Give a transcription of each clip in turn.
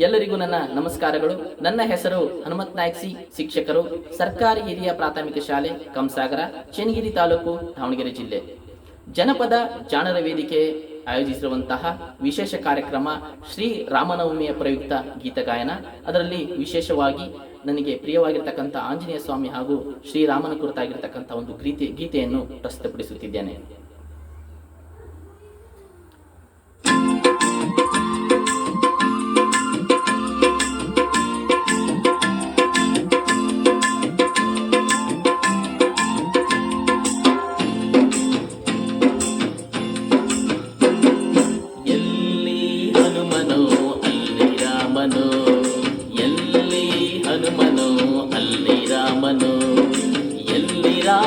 ಎಲ್ಲರಿಗೂ ನನ್ನ ನಮಸ್ಕಾರಗಳು. ನನ್ನ ಹೆಸರು ಹನುಮತ್ ನಾಯ್ಕ ಸಿ, ಶಿಕ್ಷಕರು. ಸರ್ಕಾರಿ ಹಿರಿಯ ಪ್ರಾಥಮಿಕ ಶಾಲೆ ಕಂಸಾಗರ ಚನ್ನಗಿರಿ ತಾಲೂಕು, ದಾವಣಗೆರೆ ಜಿಲ್ಲೆ. ಜನಪದ ಜಾಣರ ವೇದಿಕೆ ಆಯೋಜಿಸಿರುವಂತಹ ವಿಶೇಷ ಕಾರ್ಯಕ್ರಮ ಶ್ರೀ ರಾಮನವಮಿಯ ಪ್ರಯುಕ್ತ ಗೀತ ಗಾಯನ. ಅದರಲ್ಲಿ ವಿಶೇಷವಾಗಿ ನನಗೆ ಪ್ರಿಯವಾಗಿರ್ತಕ್ಕಂಥ ಆಂಜನೇಯ ಸ್ವಾಮಿ ಹಾಗೂ ಶ್ರೀರಾಮನ ಕುರಿತಾಗಿರ್ತಕ್ಕಂಥ ಒಂದು ಗೀತೆ ಗೀತೆಯನ್ನು ಪ್ರಸ್ತುತಪಡಿಸುತ್ತಿದ್ದೇನೆ.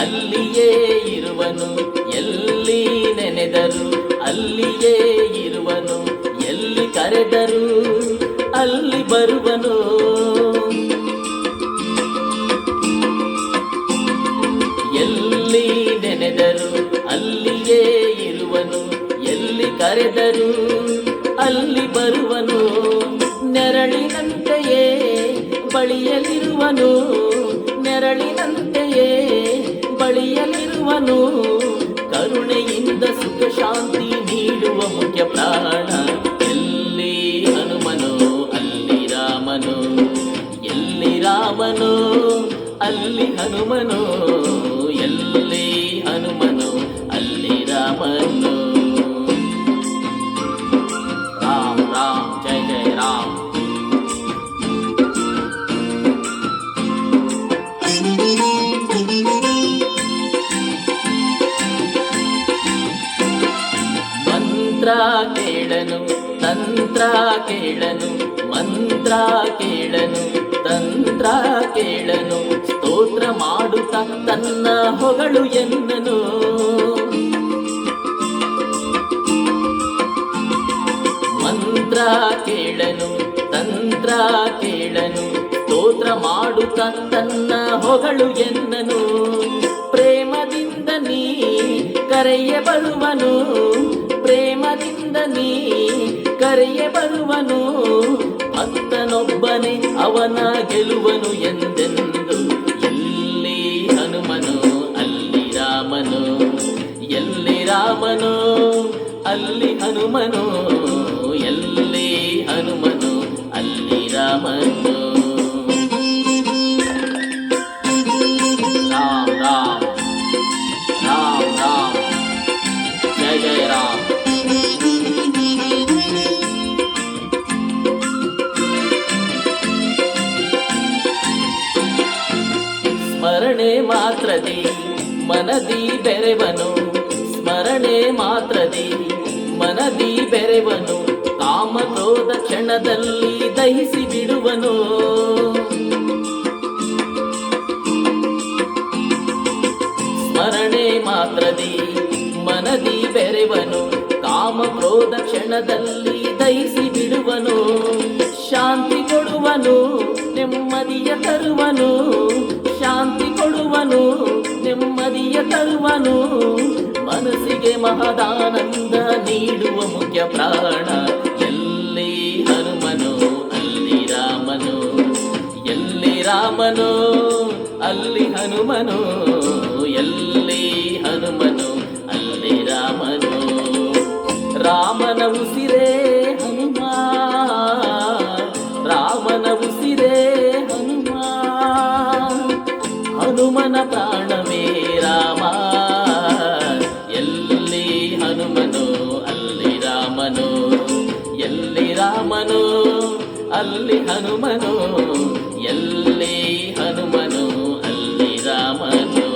ಅಲ್ಲಿಯೇ ಇರುವನು, ಎಲ್ಲಿ ನೆನೆದರು ಅಲ್ಲಿಯೇ ಇರುವನು, ಎಲ್ಲಿ ಕರೆದರು ಅಲ್ಲಿ ಬರುವನು. ಎಲ್ಲಿ ನೆನೆದರು ಅಲ್ಲಿಯೇ ಇರುವನು, ಎಲ್ಲಿ ಕರೆದರು ಅಲ್ಲಿ ಬರುವನು. ನೆರಳಿನಂತೆಯೇ ಬಳಿಯಲಿರುವನು ನೆರಳಿನಂತೆಯೇ ಬಳಿಯಲಿರುವನು ಕರುಣೆಯಿಂದ ಸುಖ ಶಾಂತಿ ನೀಡುವ ಮುಖ್ಯ ಪ್ರಾಣ. ಎಲ್ಲಿ ಹನುಮನು, ಅಲ್ಲಿ ರಾಮನು. ಎಲ್ಲಿ ರಾಮನು, ಅಲ್ಲಿ ಹನುಮನು. ಕೇಳನು, ತಂತ್ರ ಕೇಳನು, ಮಂತ್ರ ಕೇಳನು, ತಂತ್ರ ಕೇಳನು, ಸ್ತೋತ್ರ ಮಾಡುತ್ತ ತನ್ನ ಹೊಗಳು ಎನ್ನನು. ಮಂತ್ರ ಕೇಳನು, ತಂತ್ರ ಕೇಳನು, ಸ್ತೋತ್ರ ಮಾಡುತ್ತ ತನ್ನ ಹೊಗಳು ಎನ್ನನು. ಪ್ರೇಮದಿಂದ ನೀ ಕರೆಯ ಬರುವನು ಪ್ರೇಮದಿಂದ ನೀ ಕರೆಯ ಬರುವನು, ಭಕ್ತನೊಬ್ಬನೇ ಅವನ ಗೆಲುವನು ಎಂದೆಂದು. ಎಲ್ಲಿ ಹನುಮನು, ಅಲ್ಲಿ ರಾಮನು, ಎಲ್ಲಿ ರಾಮನು, ಅಲ್ಲಿ ಹನುಮನು. ಎಲ್ಲಿ ಹನುಮನು, ಅಲ್ಲಿ ರಾಮನು. ಸ್ಮರಣೆ ಮಾತ್ರದಿ, ಮನದಿ ಬೆರೆವನು, ಸ್ಮರಣೆ ಮಾತ್ರದಿ, ಮನದಿ ಬೆರೆವನು ಕಾಮ ಕ್ರೋಧ ಕ್ಷಣದಲ್ಲಿ ದಹಿಸಿ ಬಿಡುವನು. ಸ್ಮರಣೆ ಮಾತ್ರದಿ, ಮನದಿ ಬೆರೆವನು ಕಾಮ ಕ್ರೋಧ ಕ್ಷಣದಲ್ಲಿ ದಹಿಸಿ ಬಿಡುವನು. ಶಾಂತಿ ಕೊಡುವನು, ನೆಮ್ಮದಿಯ ತರುವನು. ಶಾಂತಿ ಕೊಡುವನು, ನೆಮ್ಮದಿಯ ತರುವನು. ಮನಸ್ಸಿಗೆ ಮಹದಾನಂದ ನೀಡುವ ಮುಖ್ಯ ಪ್ರಾಣ, ಎಲ್ಲಿ ಹನುಮನು, ಅಲ್ಲಿ ರಾಮನು. ಎಲ್ಲಿ ರಾಮನು, ಅಲ್ಲಿ ಹನುಮನು. ಎಲ್ಲಿ ಹನುಮನು, ಅಲ್ಲಿ ರಾಮನು. ರಾಮನ ಉಸಿರೇ ಅಲ್ಲಿ ಹನುಮನು ಎಲ್ಲಿ ಹನುಮನು ಅಲ್ಲಿ ರಾಮನು.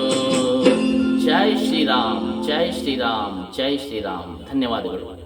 ಜೈ ಶ್ರೀರಾಮ್ ಜೈ ಶ್ರೀರಾಮ್ ಜೈ ಶ್ರೀರಾಮ್. ಧನ್ಯವಾದಗಳು.